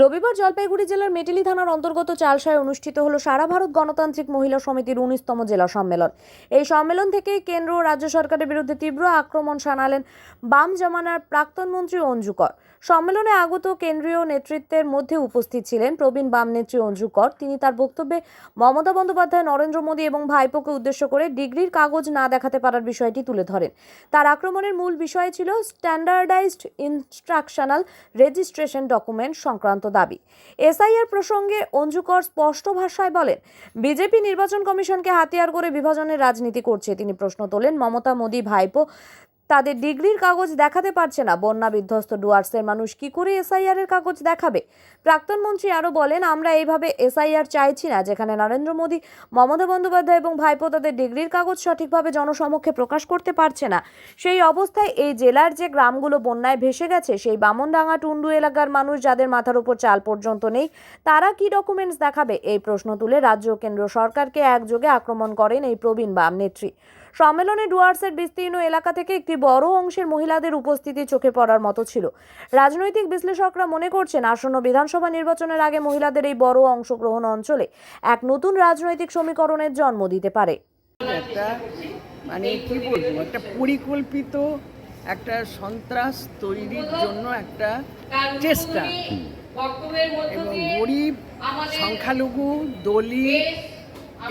রবিবার জলপাইগুড়ি জেলার মেটেলি থানার অন্তর্গত চালসায় অনুষ্ঠিত হলো সারা ভারত গণতান্ত্রিক মহিলা সমিতির উনিশতম জেলা সম্মেলন। এই সম্মেলন থেকে কেন্দ্র ও রাজ্য সরকারের বিরুদ্ধে তীব্র আক্রমণ শানালেন বাম জামানার প্রাক্তন মন্ত্রী অঞ্জু কর। সম্মেলনে আগত কেন্দ্রীয় নেতৃত্বের মধ্যে উপস্থিত ছিলেন প্রবীণ বাম নেত্রী অঞ্জু কর। তিনি তার বক্তব্যে, মমতা বন্দ্যোপাধ্যায়, নরেন্দ্র মোদী এবং ভাইপোকে উদ্দেশ্য করে ডিগ্রির কাগজ না দেখাতে পারার বিষয়টি তুলে ধরেন। তার আক্রমণের মূল বিষয় ছিল স্ট্যান্ডার্ডাইজড ইনস্ট্রাকশনাল রেজিস্ট্রেশন ডকুমেন্ট সংক্রান্ত দাবি। এসআইআর প্রসঙ্গে অঞ্জুকর স্পষ্ট ভাষায় বলেন, বিজেপি নির্বাচন কমিশনকে হাতিয়ার করে বিভাজনের রাজনীতি করছে তিনি প্রশ্ন তোলেন। মমতা, মোদী, ভাইপো তাদের ডিগ্রির কাগজ দেখাতে পারছে না। বন্যা বিধ্বস্ত ডুয়ার্সের মানুষ কি করে এসআইআর এর কাগজ দেখাবে? প্রাক্তন মন্ত্রী আরও বলেন, আমরা এইভাবে এসআইআর চাইছি না, যেখানে নরেন্দ্র মোদী, মমতা বন্দ্যোপাধ্যায় এবং ভাইপো তাদের ডিগ্রির কাগজ সঠিকভাবে জনসমক্ষে প্রকাশ করতে পারছে না। সেই অবস্থায় এই জেলার যে গ্রামগুলো বন্যায় ভেসে গেছে, সেই বামনডাঙ্গা টুন্ডু এলাকার মানুষ যাদের মাথার উপর চাল পর্যন্ত নেই, তারা কি ডকুমেন্টস দেখাবে? এই প্রশ্ন তুলে রাজ্য কেন্দ্র সরকারকে একযোগে আক্রমণ করেন এই প্রবীণ বাম নেত্রী। সম্মেলনে ডুয়ার্সের বিস্তীর্ণ এলাকা থেকে একটি বড় অংশের মহিলাদের উপস্থিতি চোখে পড়ার মতো ছিল। রাজনৈতিক বিশ্লেষকরা মনে করছেন আসন্ন বিধানসভা নির্বাচনের আগে মহিলাদের এই বড় অংশগ্রহণ অঞ্চলে এক নতুন রাজনৈতিক সমীকরণের জন্ম দিতে পারে। একটা মানে কি বলব একটা পরিকল্পিত একটা সন্ত্রাস তৈরির জন্য একটা চেষ্টা। এবং গরিব সংখ্যালঘু দলিত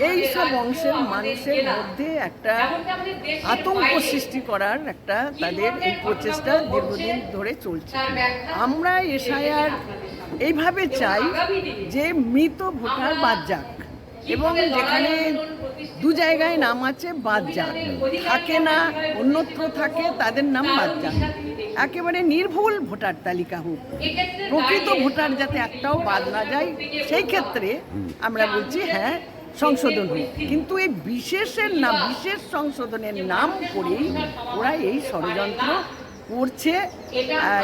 এই সব অংশের মানুষের মধ্যে একটা আতঙ্ক সৃষ্টি করার একটা তাদের এই প্রচেষ্টা দীর্ঘদিন ধরে চলছে। আমরা এসআইআর এইভাবে চাই যে মৃত ভোটার বাদ যাক এবং যেখানে দু জায়গায় নাম আছে, বাদ যাক। থাকে না, অন্যত্র থাকে, তাদের নাম বাদ যাক। একেবারে নির্ভুল ভোটার তালিকা হোক। প্রকৃত ভোটার যাতে একটাও বাদ না যায়, সেই ক্ষেত্রে আমরা বলছি হ্যাঁ সংশোধন হোক। কিন্তু এই বিশেষের নাম বিশেষ সংশোধনের নাম করেই ওরা এই ষড়যন্ত্র করছে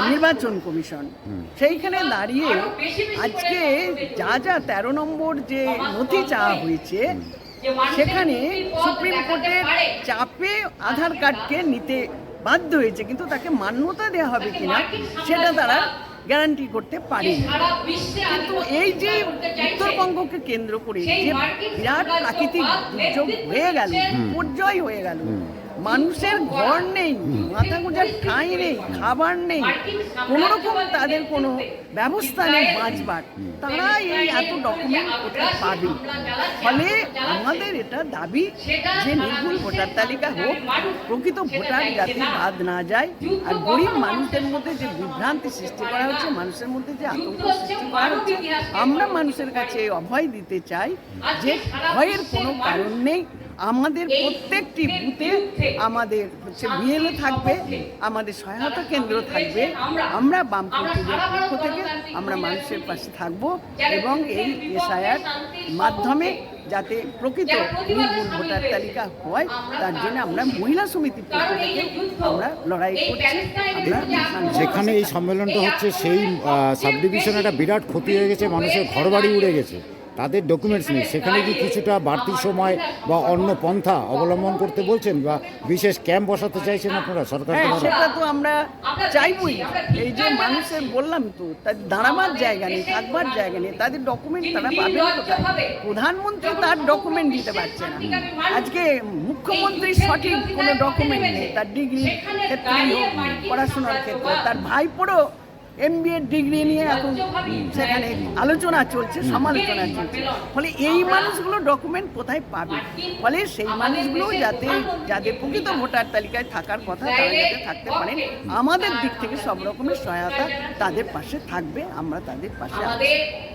নির্বাচন কমিশন। সেইখানে দাঁড়িয়ে আজকে যা যা তেরো নম্বর যে নথি চাওয়া হয়েছে সেখানে সুপ্রিম কোর্টের চাপে আধার কার্ডকে নিতে বাধ্য হয়েছে কিন্তু তাকে মান্যতা দেওয়া হবে কিনা সেটা তারা গ্যারান্টি করতে পারে কিন্তু এই যে উত্তরবঙ্গকে কেন্দ্র করে যে বিরাট প্রাকৃতিক দুর্যোগ হয়ে গেল বিপর্যয় হয়ে গেল। মানুষের ঘর নেই ঠাঁই নেই, খাবার নেই, কোনো রকম তাদের কোনো ব্যবস্থা নেই বাঁচবার। তারা এই এত ডকুমেন্ট কোথায় পাবে? ফলে আমাদের এটা দাবি যে নির্ভুল ভোটার তালিকা হোক, প্রকৃত ভোটার যাতে বাদ না যায়, আর গরিব মানুষের মধ্যে যে বিভ্রান্তি সৃষ্টি করা হচ্ছে, মানুষের মধ্যে যে আতঙ্ক সৃষ্টি করা হচ্ছে, আমরা মানুষের কাছে অভয় দিতে চাই যে ভয়ের কোনো কারণ নেই। আমাদের প্রত্যেকটি বুথে আমাদের হচ্ছে বিএলও থাকবে আমাদের সহায়তা কেন্দ্র থাকবে। আমরা বামপন্থীদের পক্ষ থেকে আমরা মানুষের পাশে থাকব এবং এই এসআইআর মাধ্যমে যাতে প্রকৃত নির্ভুল ভোটার তালিকা হয় তার জন্য আমরা মহিলা সমিতির পক্ষ থেকে আমরা লড়াই করছি আমরা যেখানে এই সম্মেলনটা হচ্ছে সেই সাব ডিভিশনে একটা বিরাট ক্ষতি হয়ে গেছে মানুষের ঘরবাড়ি উড়ে গেছে। তাদের ডকুমেন্টস নেই। সেখানে কি কিছুটা বাড়তি সময় বা অন্য পন্থা অবলম্বন করতে বলছেন বা বিশেষ ক্যাম্প বসাতে চাইছেন আপনারা? সরকার হ্যাঁ সেটা তো আমরা চাইবই। এই যে মানুষের বললাম তো তাদের দাঁড়াবার জায়গা নেই থাকবার জায়গা নেই তাদের ডকুমেন্ট তারা পাবে প্রধানমন্ত্রী তার ডকুমেন্ট দিতে পারছে না। আজকে মুখ্যমন্ত্রী সঠিক কোনো ডকুমেন্ট নেই তার ডিগ্রি ক্ষেত্রেই হোক পড়াশোনার ক্ষেত্রে তার ভাইপোরও এম বি এর ডিগ্রি নিয়ে এখন সেখানে আলোচনা চলছে সমালোচনা চলছে। ফলে এই মানুষগুলো ডকুমেন্ট কোথায় পাবে? ফলে সেই মানুষগুলো যাতে যাদের প্রকৃত ভোটার তালিকায় থাকার কথা তারা যাতে থাকতে পারেন। আমাদের দিক থেকে সব রকমের সহায়তা তাদের পাশে থাকবে আমরা তাদের পাশে আছি।